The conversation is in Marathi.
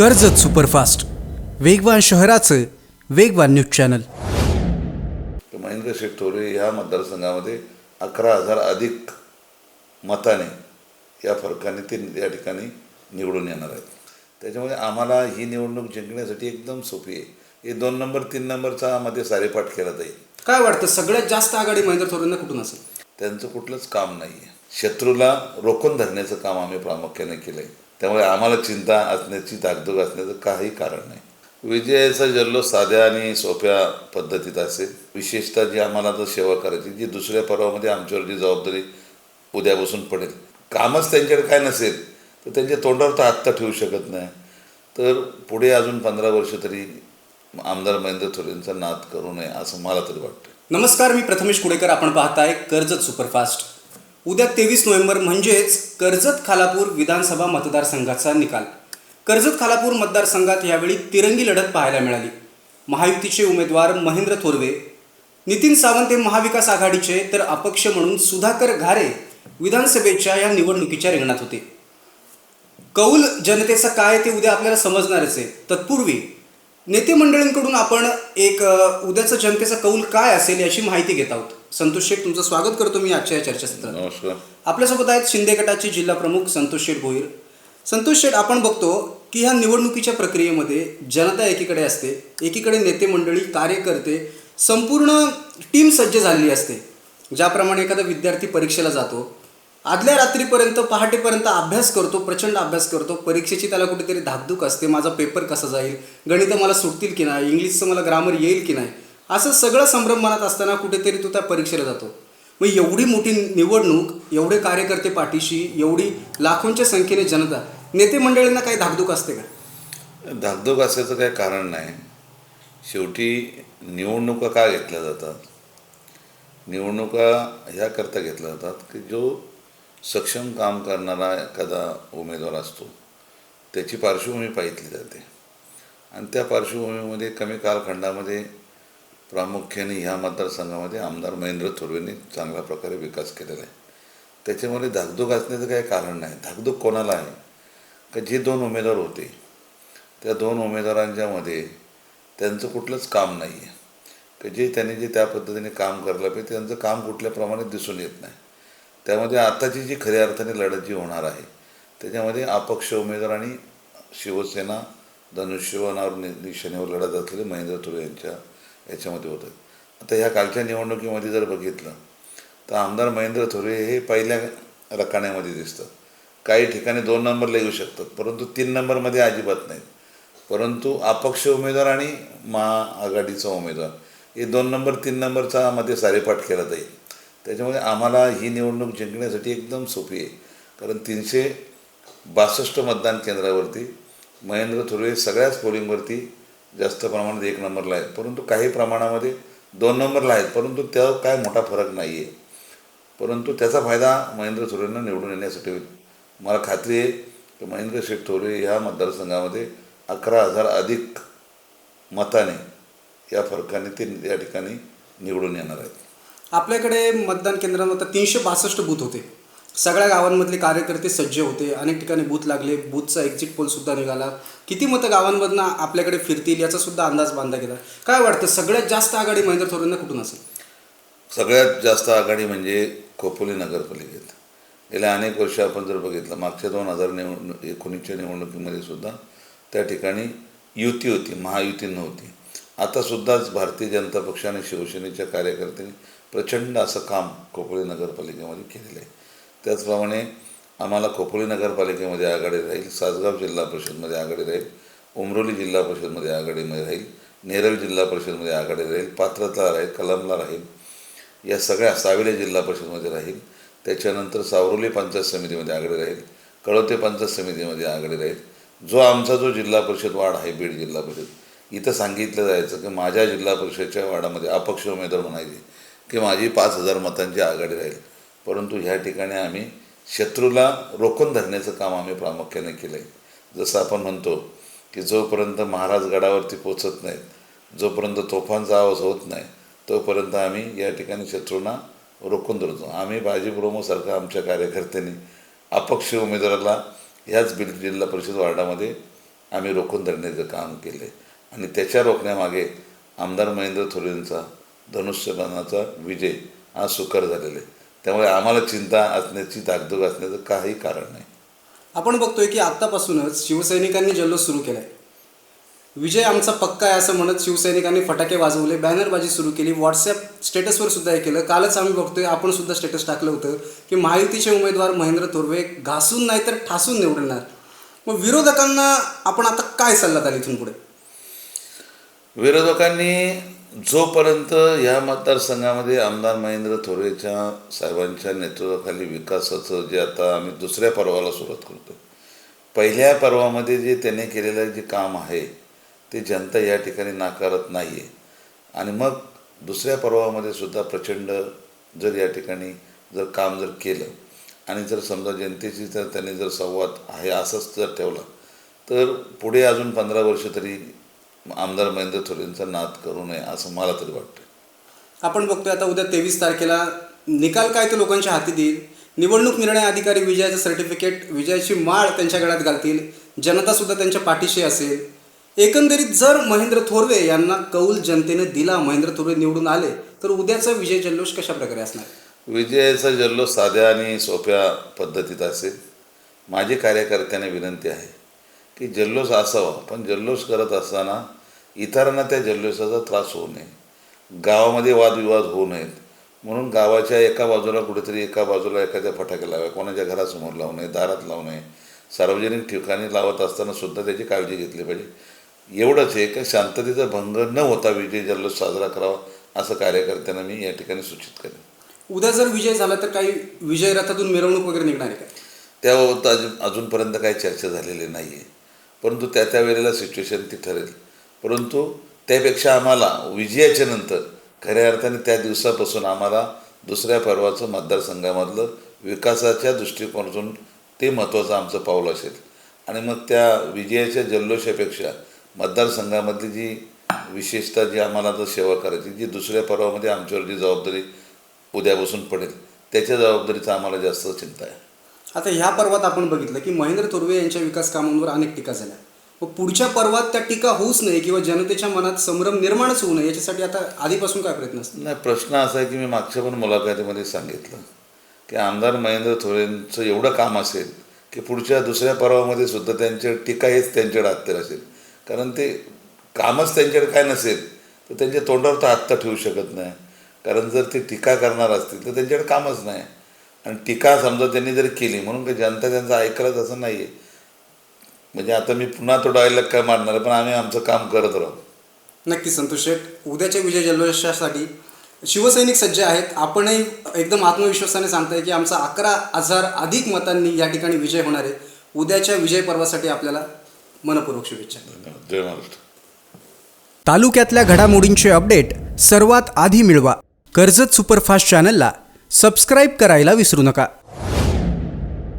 कर्जत सुपरफास्ट. वेगवान शहराचं वेगवान न्यूज चॅनल. महेंद्र शेठ थोरे ह्या मतदारसंघामध्ये अकरा हजार अधिक मताने या फरकाने ते या ठिकाणी निवडून येणार आहेत. त्याच्यामुळे आम्हाला ही निवडणूक जिंकण्यासाठी एकदम सोपी आहे. हे दोन नंबर तीन नंबरचा मध्ये सारेपाठ केला जाईल. काय वाटतं सगळ्यात जास्त आघाडी महेंद्र थोरांना कुठून असेल? त्यांचं कुठलंच काम नाही आहे शत्रूला रोखून धरण्याचं काम आम्ही प्रामुख्याने केलं आहे त्यामुळे आम्हाला चिंता असण्याची धाकधूक असण्याचं काही कारण नाही. विजयाचा जल्लोष साध्या आणि सोप्या पद्धतीत असेल. विशेषतः जी आम्हाला जर सेवा करायची जी दुसऱ्या पर्वामध्ये आमच्यावर जी जबाबदारी उद्यापासून पडेल. कामच त्यांच्याकडे काय नसेल तर त्यांच्या तोंडावर तर आत्ता ठेवू शकत नाही. तर पुढे अजून पंधरा वर्ष तरी आमदार महेंद्र थोरेंचा नाद करू नये असं मला तरी वाटतं नमस्कार मी प्रथमेश कुडेकर. आपण पाहताय कर्जत सुपरफास्ट. उद्या तेवीस नोव्हेंबर म्हणजेच कर्जत खालापूर विधानसभा मतदारसंघाचा निकाल. कर्जत खालापूर मतदारसंघात यावेळी तिरंगी लढत पाहायला मिळाली. महायुतीचे उमेदवार महेंद्र थोरवे नितीन सावंत हे महाविकास आघाडीचे तर अपक्ष म्हणून सुधाकर घारे विधानसभेच्या या निवडणुकीच्या रिंगणात होते. कौल जनतेचं काय ते उद्या आपल्याला समजणारच आहे. तत्पूर्वी नेते मंडळींकडून आपण एक उद्याचं उद्याचा जनतेचा कौल काय असेल याची माहिती घेत आहोत. संतोष शेठ तुमचं स्वागत करतो मी आजच्या या चर्चासत्रात नमस्कार. आपल्यासोबत आहेत शिंदे गटाचे जिल्हा प्रमुख संतोष शेठ भोईर. संतोष शेठ आपण बघतो की ह्या निवडणुकीच्या प्रक्रियेमध्ये जनता एकीकडे असते एकीकडे नेते मंडळी कार्यकर्ते संपूर्ण टीम सज्ज झालेली असते. ज्याप्रमाणे एखादा विद्यार्थी परीक्षेला जातो आदल्या रात्रीपर्यंत पहाटेपर्यंत अभ्यास करतो प्रचंड अभ्यास करतो परीक्षेची त्याला कुठेतरी धाकधूक असते माझा पेपर कसा जाईल गणितं मला सुटतील की नाही इंग्लिशचं मला ग्रामर येईल की नाही असं सगळं संभ्रम मनात असताना कुठेतरी तो त्या परीक्षेला जातो. मग एवढी मोठी निवडणूक एवढे कार्यकर्ते पाठीशी एवढी लाखोंच्या संख्येने जनता नेते मंडळींना काही धाकधूक असते का? धाकधूक असायचं काही कारण नाही. शेवटी निवडणुका का घेतल्या जातात? निवडणुका ह्याकरता घेतल्या जातात की जो सक्षम काम करणारा एखादा उमेदवार असतो त्याची पार्श्वभूमी पाहितली जाते. आणि त्या पार्श्वभूमीमध्ये कमी कालखंडामध्ये प्रामुख्याने ह्या मतदारसंघामध्ये आमदार महेंद्र थोरवेंनी चांगल्या प्रकारे विकास केलेला आहे. त्याच्यामध्ये धाकधूक असण्याचं काही कारण नाही. धाकधूक कोणाला आहे? का जे दोन उमेदवार होते त्या दोन उमेदवारांच्यामध्ये त्यांचं कुठलंच काम नाही आहे का जे त्यांनी जे त्या पद्धतीने काम करायला पाहिजे त्यांचं काम कुठल्या प्रमाणात दिसून येत नाही. त्यामध्ये आताची जी खऱ्या अर्थाने लढत जी होणार आहे त्याच्यामध्ये अपक्ष उमेदवार आणि शिवसेना धनुष्यवनावर नि निशाणीवर लढत असलेले महेंद्र थोरे यांच्या याच्यामध्ये होतं. आता ह्या कालच्या निवडणुकीमध्ये जर बघितलं तर आमदार महेंद्र थोरे हे पहिल्या रकाण्यामध्ये दिसतात. काही ठिकाणी दोन नंबरला येऊ शकतात परंतु तीन नंबरमध्ये अजिबात नाहीत. परंतु अपक्ष उमेदवार आणि महाआघाडीचा उमेदवार हे दोन नंबर तीन नंबरचा मध्ये सारेपाठ केला जाईल. त्याच्यामुळे आम्हाला ही निवडणूक जिंकण्यासाठी एकदम सोपी आहे. कारण तीनशे बासष्ट मतदान केंद्रावरती महेंद्र थोरे सगळ्याच पोलिंगवरती जास्त प्रमाणात एक नंबरला आहेत. परंतु काही प्रमाणामध्ये दोन नंबरला आहेत. परंतु त्या काय मोठा फरक नाही आहे परंतु त्याचा फायदा महेंद्र थोरेंना निवडून येण्यासाठी होईल. मला खात्री आहे की महेंद्र शेठ थोरे ह्या मतदारसंघामध्ये अकरा हजार अधिक मताने या फरकाने ते या ठिकाणी निवडून येणार आहेत. आपल्याकडे मतदान केंद्रामध्ये तीनशे बासष्ट बूथ होते. सगळ्या गावांमधले कार्यकर्ते सज्ज होते. अनेक ठिकाणी बूथ लागले. बूथचा एक्झिट पोल सुद्धा निघाला. किती मतं गावांमधनं आपल्याकडे फिरतील याचा सुद्धा अंदाज बांधला गेला. काय वाटतं सगळ्यात जास्त आघाडी महेंद्र थोरांना कुठून असेल? सगळ्यात जास्त आघाडी म्हणजे खोपोली नगरपालिकेत. गेल्या अनेक वर्ष आपण जर बघितलं मागच्या दोन हजार निवड एकोणीसच्या निवडणुकीमध्ये सुद्धा त्या ठिकाणी युती होती महायुती नव्हती. आता सुद्धाच भारतीय जनता पक्ष आणि शिवसेनेच्या कार्यकर्त्यांनी प्रचंड असं काम खोपोली नगरपालिकेमध्ये केलेलं आहे. त्याचप्रमाणे आम्हाला खोपोली नगरपालिकेमध्ये आघाडी राहील सासगाव जिल्हा परिषदमध्ये आघाडी राहील उमरोली जिल्हा परिषदमध्ये आघाडीमध्ये राहील नेरळ जिल्हा परिषदमध्ये आघाडी राहील पात्रता राहील कलमला राहील या सगळ्या सावेली जिल्हा परिषदमध्ये राहील. त्याच्यानंतर सावरोली पंचायत समितीमध्ये आघाडी राहील कळवते पंचायत समितीमध्ये आघाडी राहील. जो आमचा जो जिल्हा परिषद वाढ आहे बीड जिल्हा परिषद इथं सांगितलं जायचं की माझ्या जिल्हा परिषदच्या वार्डामध्ये अपक्ष उमेदवार म्हणायचे की माझी पाच हजार मतांची आघाडी राहील. परंतु ह्या ठिकाणी आम्ही शत्रूला रोखून धरण्याचं काम आम्ही प्रामुख्याने केलं आहे जसं आपण म्हणतो की जोपर्यंत महाराज गडावरती पोचत नाहीत जोपर्यंत तोफांचा आवाज होत नाही तोपर्यंत आम्ही या ठिकाणी शत्रूंना रोखून धरतो. आम्ही बाजी ब्रोमोसारखं आमच्या कार्यकर्त्यांनी अपक्ष उमेदवाराला ह्याच बिल जिल्हा परिषद वार्डामध्ये आम्ही रोखून धरण्याचं काम केलं आहे आणि त्याच्या रोखण्यामागे आमदार महेंद्र थोरेंचा धनुष्यबाणाचा विजय हा सुकर झालेला आहे. त्यामुळे आम्हाला चिंता असण्याची धाकधूक असण्याचं काही कारण नाही. आपण बघतोय की आत्तापासूनच शिवसैनिकांनी जल्लोष सुरू केलाय. विजय आमचा पक्का आहे असं म्हणत शिवसैनिकांनी फटाके वाजवले बॅनरबाजी सुरू केली व्हॉट्सअप स्टेटसवर सुद्धा हे केलं. कालच आम्ही बघतोय आपण सुद्धा स्टेटस टाकलं होतं की महायुतीचे उमेदवार महेंद्र थोरवे घासून नाही तर ठासून निवडणार. मग विरोधकांना आपण आता काय सल्ला द्याल इथून पुढे? विरोधकांनी जोपर्यंत या मतदारसंघामध्ये आमदार महेंद्र थोरेच्या साहेबांच्या नेतृत्वाखाली विकासाचं जे आता आम्ही दुसऱ्या पर्वाला सुरुवात करतो पहिल्या पर्वामध्ये जे त्याने केलेलं जे काम आहे ते जनता या ठिकाणी नाकारत नाही आहे आणि मग दुसऱ्या पर्वामध्ये सुद्धा प्रचंड जर या ठिकाणी जर काम जर केलं आणि जर समजा जनतेची जर त्यांनी जर संवाद आहे असंच जर ठेवला तर पुढे अजून पंधरा वर्ष तरी आमदार महेंद्र थोरेंचा नाद करू नये असं मला तरी वाटतं आपण बघतोय आता उद्या तेवीस तारखेला निकाल काय तो लोकांच्या हाती देईल? निवडणूक निर्णय अधिकारी विजयाचं सर्टिफिकेट विजयाची माळ त्यांच्या गळ्यात घालतील जनता सुद्धा त्यांच्या पाठीशी असेल. एकंदरीत जर महेंद्र थोरवे यांना कौल जनतेने दिला महेंद्र थोरवे निवडून आले तर उद्याचा विजय जल्लोष कशा प्रकारे असणार? विजयाचा जल्लोष साध्या आणि सोप्या पद्धतीत असेल. माझी कार्यकर्त्यांना विनंती आहे की जल्लोष असावा पण जल्लोष करत असताना इतरांना त्या जल्लोषाचा त्रास होऊ नये. गावामध्ये वादविवाद होऊ नयेत. म्हणून गावाच्या एका बाजूला कुठेतरी एका बाजूला एखाद्या फटाके लावा कोणाच्या घरासमोर लावू नये दारात लावू नये. सार्वजनिक ठिकाणी लावत असताना सुद्धा त्याची काळजी घेतली पाहिजे. एवढंच आहे का शांततेचा भंग न होता विजय जल्लोष साजरा करावा असं कार्यकर्त्यांना मी या ठिकाणी सूचित करेन. उद्या जर विजय झाला तर काही विजय रथातून मिरवणूक वगैरे निघणार आहे का? त्याबाबत अजून अजूनपर्यंत काही चर्चा झालेली नाही आहे परंतु त्या त्या वेळेला सिच्युएशन ती ठरेल. परंतु त्यापेक्षा आम्हाला विजयाच्या नंतर खऱ्या अर्थाने त्या दिवसापासून आम्हाला दुसऱ्या पर्वाचं मतदारसंघामधलं विकासाच्या दृष्टिकोनातून ते महत्त्वाचं आमचं पाऊल असेल. आणि मग त्या विजयाच्या जल्लोषापेक्षा मतदारसंघामधली जी विशेषतः जी आम्हाला आता सेवा करायची जी दुसऱ्या पर्वामध्ये आमच्यावर जी जबाबदारी उद्यापासून पडेल त्याच्या जबाबदारीचा आम्हाला जास्त चिंता आहे. आता ह्या पर्वात आपण बघितलं की महेंद्र तुर्वे यांच्या विकास कामांवर अनेक टीका झाल्या. मग पुढच्या पर्वात त्या टीका होऊच नये किंवा जनतेच्या मनात संभ्रम निर्माणच होऊ नये याच्यासाठी आता आधीपासून काय प्रयत्न असतात नाही प्रश्न असा आहे की मी मागच्या पण मुलाखतीमध्ये सांगितलं की आमदार महेंद्र थोरेंचं एवढं काम असेल की पुढच्या दुसऱ्या पर्वामध्ये सुद्धा त्यांच्या टीका हेच त्यांच्याकडे हत्यार असेल. कारण ते कामच त्यांच्याकडे काय नसेल तर त्यांच्या तोंडावर तर हत्ता ठेवू शकत नाही. कारण जर ते टीका करणार असतील तर त्यांच्याकडे कामच नाही. आणि टीका समजा त्यांनी जर केली म्हणून काही जनता त्यांचं ऐकलंच असं नाही आहे म्हणजे आता मी पुन्हा तो डायलॉग काय मारणार आहे, पण आम्ही आमचं काम करत राहू. नक्की संतोष शेठ उद्याच्या विजय जल्लोषासाठी शिवसैनिक सज्ज आहेत. आपणही एकदम आत्मविश्वासाने सांगताय की आमचा अकरा हजार अधिक मतांनी या ठिकाणी विजय होणार आहे. उद्याच्या विजय पर्वासाठी आपल्याला मनपूर्वक शुभेच्छा. धन्यवाद. जय महाराष्ट्र. तालुक्यातल्या घडामोडींचे अपडेट सर्वात आधी मिळवा. कर्जत सुपरफास्ट चॅनलला सबस्क्राईब करायला विसरू नका.